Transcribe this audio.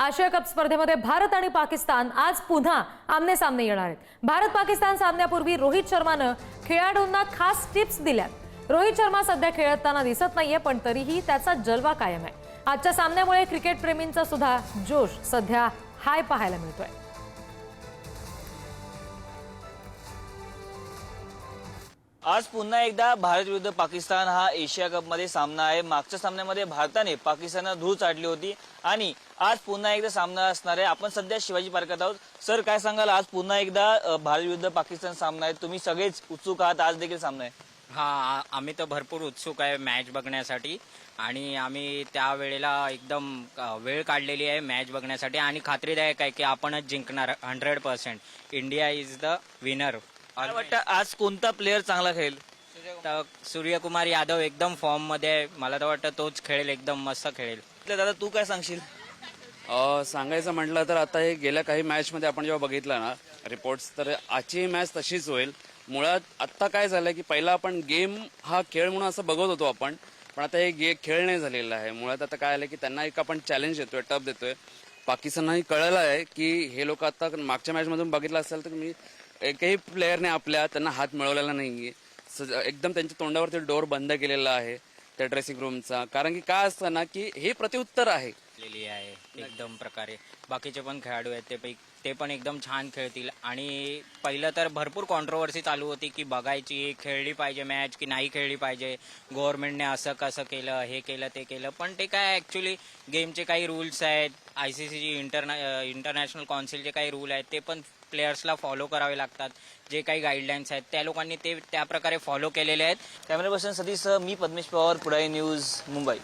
आशिया cup स्पर्धेमध्ये भारत आणि पाकिस्तान आज पुन्हा आमने सामने येणार आहेत. भारत पाकिस्तान सामन्यापूर्वी रोहित शर्मानं खेळाडूंना खास टिप्स दिल्यात. रोहित शर्मा सध्या खेळताना दिसत नाहीये पण तरीही त्याचा जलवा कायम आहे. आजच्या सामन्यामुळे क्रिकेटप्रेमींचा सुद्धा जोश सध्या हाय पाहायला मिळतोय. आज पुन्हा एकदा भारत विरुद्ध पाकिस्तान हा एशिया कपमध्ये सामना आहे. मागच्या सामन्यामध्ये भारताने पाकिस्तानला धूळ चाटली होती आणि आज पुन्हा एकदा सामना असणार आहे. आपण सध्या शिवाजी पार्कात आहोत. सर काय सांगाल? आज पुन्हा एकदा भारत विरुद्ध पाकिस्तान सामना आहे. तुम्ही सगळेच उत्सुक आहात. आज देखील सामना आहे. हा आम्ही तर भरपूर उत्सुक आहे मॅच बघण्यासाठी. आणि आम्ही त्या वेळेला एकदम वेळ काढलेली आहे मॅच बघण्यासाठी. आणि खात्रीदायक आहे की आपणच जिंकणार hundred percent. India is the winner मला वाटतं आज कोणता प्लेअर चांगला खेळेल? तर सूर्यकुमार यादव एकदम फॉर्ममध्ये आहे. मला तर वाटतं तोच खेळेल एकदम मस्त खेळेल. तर दादा तू काय सांगशील? अ, सांगायचं म्हटलं तर आता हे गेल्या काही मॅचमध्ये आपण जेव्हा बघितलं ना रिपोर्ट्स तर आजची मॅच तशीच होईल. मुळात आत्ता काय झालं की पहिला आपण गेम हा खेळ म्हणून असं बघत होतो आपण पण आता हे गे खेळ नाही झालेला आहे. मुळात आता काय आलं की त्यांना एक आपण चॅलेंज देतोय टप देतोय. पाकिस्तानही कळलं आहे की हे लोक आता मागच्या मॅचमधून बघितलं असेल तर मी एकही प्लेअरने आपल्या त्यांना हात मिळवलेला नाहीये. स- एकदम त्यांच्या तोंडावरती डोर बंद केलेला आहे त्या ड्रेसिंग रूमचा कारण की काय असतं ना की हे प्रतिउत्तर आहे. आहे एकदम प्रकारे. बाकीचे पण खेळाडू आहेत ते ते पण एकदम छान खेळतील. आणि पहिलं तर भरपूर कॉन्ट्रोवर्सी चालू होती की बघायची खेळली पाहिजे मॅच की नाही खेळली पाहिजे. गव्हर्नमेंटने असं कसं केलं हे केलं ते केलं. पण ते काय ऍक्च्युली गेमचे काही रूल्स आहेत. आय सी सी इंटरनॅ इंटरनॅशनल काउन्सिलचे काही रूल आहेत ते पण प्लेयर्सला फॉलो करावे लागतात जे काही गाईडलाईन्स आहेत त्या लोकांनी ते त्या प्रकारे फॉलो केलेले आहेत. कॅमेरा पर्सन सतीश मी पद्मेश पवार पुढाई न्यूज मुंबई.